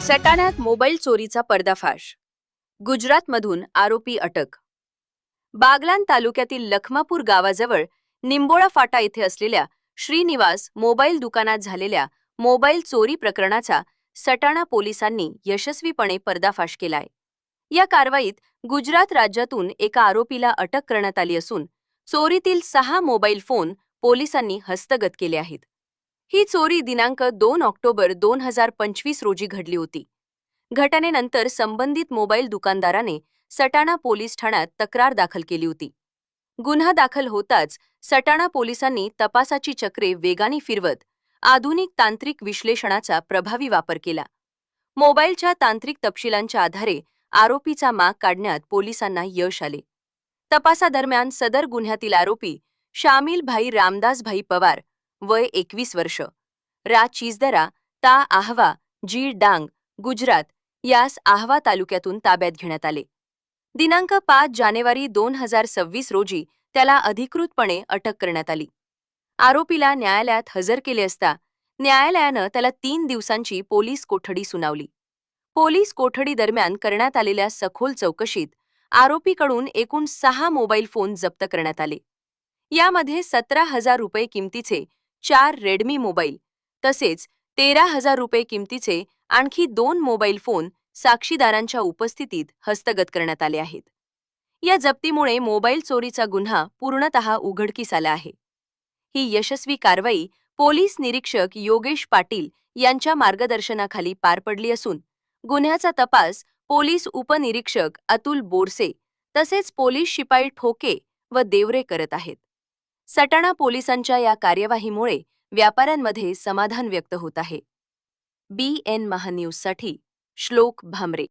सटाण्यात mobile चोरीचा पर्दाफाश. गुजरातमधून आरोपी अटक. बागलान तालुक्यातील लखमापूर गावाजवळ निंबोळा फाटा येथे असलेल्या श्रीनिवास मोबाईल दुकानात झालेल्या मोबाईल चोरी प्रकरणाचा सटाणा पोलिसांनी यशस्वीपणे पर्दाफाश केलाय. या कारवाईत गुजरात राज्यातून एका आरोपीला अटक करण्यात आली असून चोरीतील सहा मोबाईल फोन पोलिसांनी हस्तगत केले आहेत. ही चोरी दिनांक दोन ऑक्टोबर दोन हजार पंचवीस रोजी घडली होती. घटनेनंतर संबंधित मोबाईल दुकानदाराने सटाणा पोलीस ठाण्यात तक्रार दाखल केली होती. गुन्हा दाखल होताच सटाणा पोलिसांनी तपासाची चक्रे वेगाने फिरवत आधुनिक तांत्रिक विश्लेषणाचा प्रभावी वापर केला. मोबाईलच्या तांत्रिक तपशिलांच्या आधारे आरोपीचा माग काढण्यात पोलिसांना यश आले. तपासादरम्यान सदर गुन्ह्यातील आरोपी शामिल भाई रामदास भाई पवार वय एकवीस वर्ष. रा. चिजदरा ता. आहवा जी. डांग गुजरात यास आहवा तालुक्यातून ताब्यात घेण्यात आले. दिनांक पाच जानेवारी दोन हजार सव्वीस रोजी त्याला अधिकृतपणे अटक करण्यात आली. आरोपीला न्यायालयात हजर केले असता न्यायालयानं त्याला तीन दिवसांची पोलीस कोठडी सुनावली. पोलीस कोठडी दरम्यान करण्यात आलेल्या सखोल चौकशीत आरोपीकडून एकूण सहा मोबाईल फोन जप्त करण्यात आले. यामध्ये सतरा हजार रुपये किमतीचे चार रेडमी मोबाईल तसेच तेरा हजार रुपये किमतीचे आणखी दोन मोबाईल फोन साक्षीदारांच्या उपस्थितीत हस्तगत करण्यात आले आहेत. या जप्तीमुळे मोबाईल चोरीचा गुन्हा पूर्णतः उघडकीस आला आहे. ही यशस्वी कारवाई पोलीस निरीक्षक योगेश पाटील यांच्या मार्गदर्शनाखाली पार पडली असून गुन्ह्याचा तपास पोलीस उपनिरीक्षक अतुल बोरसे तसेच पोलीस शिपाई ठोके व देवरे करत आहेत. सटाणा पोलिसांच्या या कार्यवाहीमुळे व्यापाऱ्यांमध्ये समाधान व्यक्त होत आहे. बी एन महान्यूजसाठी श्लोक भामरे